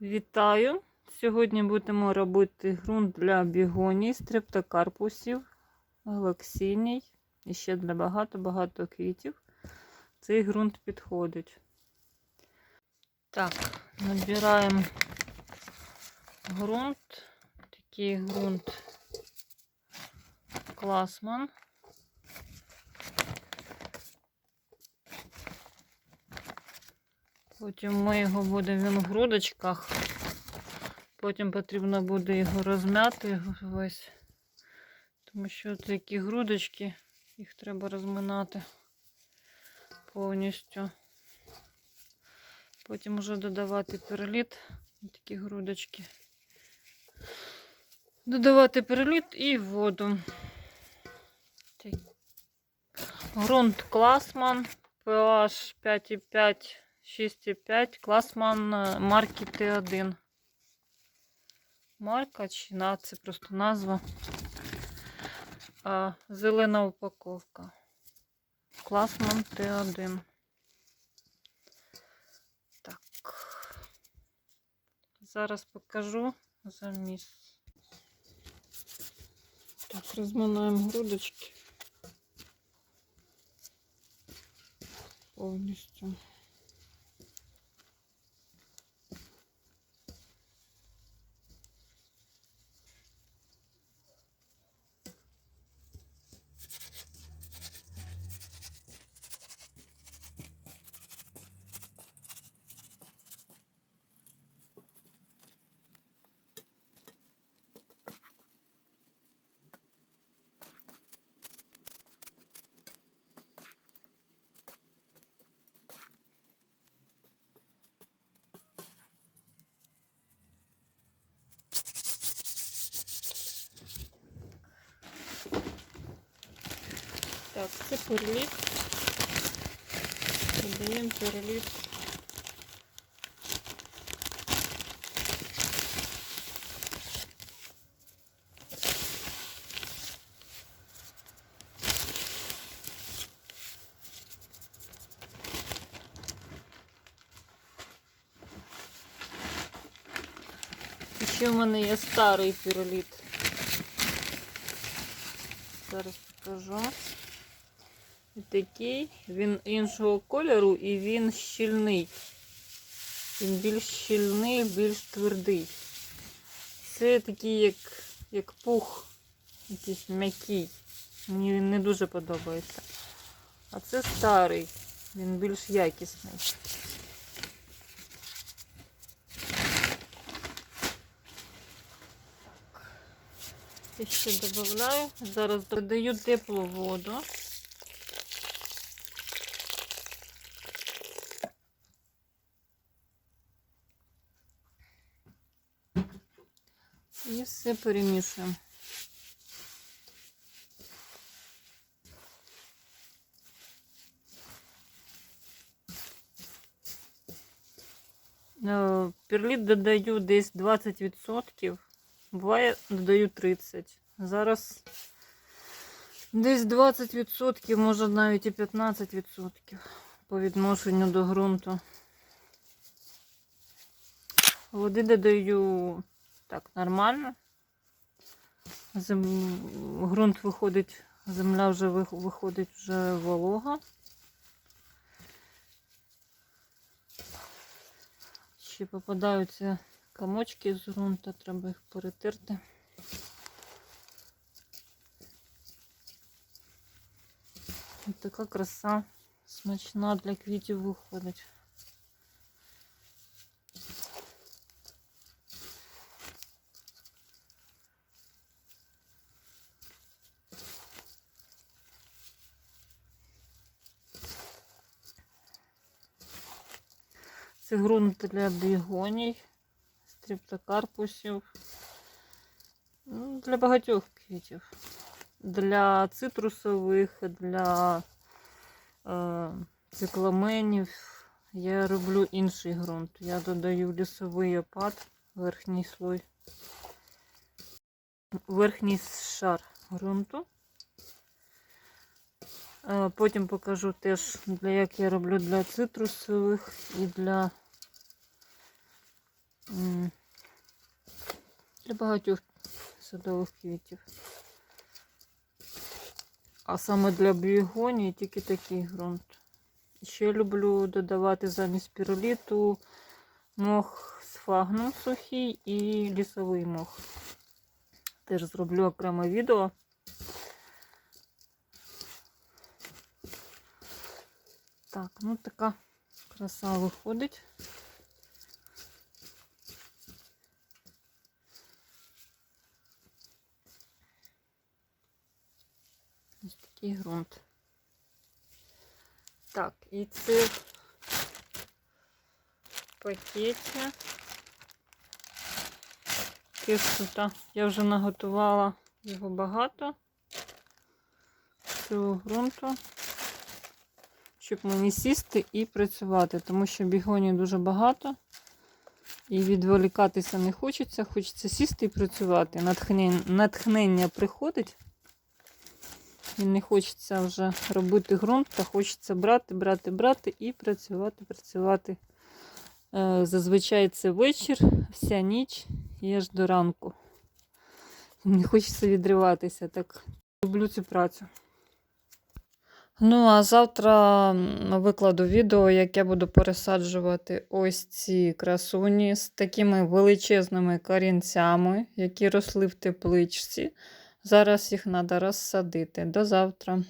Вітаю! Сьогодні будемо робити ґрунт для бігоній, стрептокарпусів, галаксиній і ще для багато-багато квітів. Цей ґрунт підходить. Так, набираємо ґрунт. Такий ґрунт класман. Потім ми його будемо в грудочках. Потім потрібно буде його розм'яти весь. Тому що такі грудочки, їх треба розминати повністю. Потім вже додавати перліт, такі грудочки. Додавати перліт і воду. Грунт Класман, pH 5,5. 6,5 класман е, марки Т1. Марка чи на це просто назва. А, зелена упаковка. Класман Т1. Так. Зараз покажу заміс. Так, розминаємо грудочки. Повністю. Так, це перліт. Додаємо перліт. І ще в мене є старий перліт. Зараз покажу. Такий, він іншого кольору і він щільний. Він більш щільний, більш твердий. Це такий, як, як пух, якийсь м'який. Мені він не дуже подобається. А це старий, він більш якісний. Я ще додаю. Зараз додаю теплу воду. Все перемішуємо. Е, Перліт додаю десь 20%. Буває, додаю 30. Зараз десь 20%, може навіть і 15% по відношенню до ґрунту. Води додаю так нормально. Зем... Грунт виходить, земля вже виходить вже волога. Ще попадаються комочки з ґрунту, треба їх перетерти. Ось така краса смачна для квітів виходить. Це ґрунт для бігоній, стрептокарпусів. Ну, для багатьох квітів. Для цитрусових, для е, цикламенів. Я роблю інший ґрунт. Я додаю лісовий опад, верхній слой, верхній шар ґрунту. Потім покажу теж, для як я роблю для цитрусових і для Для багатьох садових квітів. А саме для бігонії тільки такий ґрунт. Ще люблю додавати замість піроліту мох сфагнум сухий і лісовий мох. Теж зроблю окреме відео. Так, ну така краса виходить. Ось такий ґрунт. Так, і це в пакеті. Кисута. Я вже наготувала його багато. Цього ґрунту. Щоб мені сісти і працювати, тому що бігонів дуже багато. І відволікатися не хочеться, хочеться сісти і працювати. Натхнення, натхнення приходить. І не хочеться вже робити ґрунт, та хочеться брати, брати, брати і працювати, працювати. Е, Зазвичай це вечір, вся ніч і аж до ранку. Не хочеться відриватися. Так люблю цю працю. Ну, а завтра викладу відео, як я буду пересаджувати ось ці красуні з такими величезними корінцями, які росли в тепличці. Зараз їх треба розсадити. До завтра.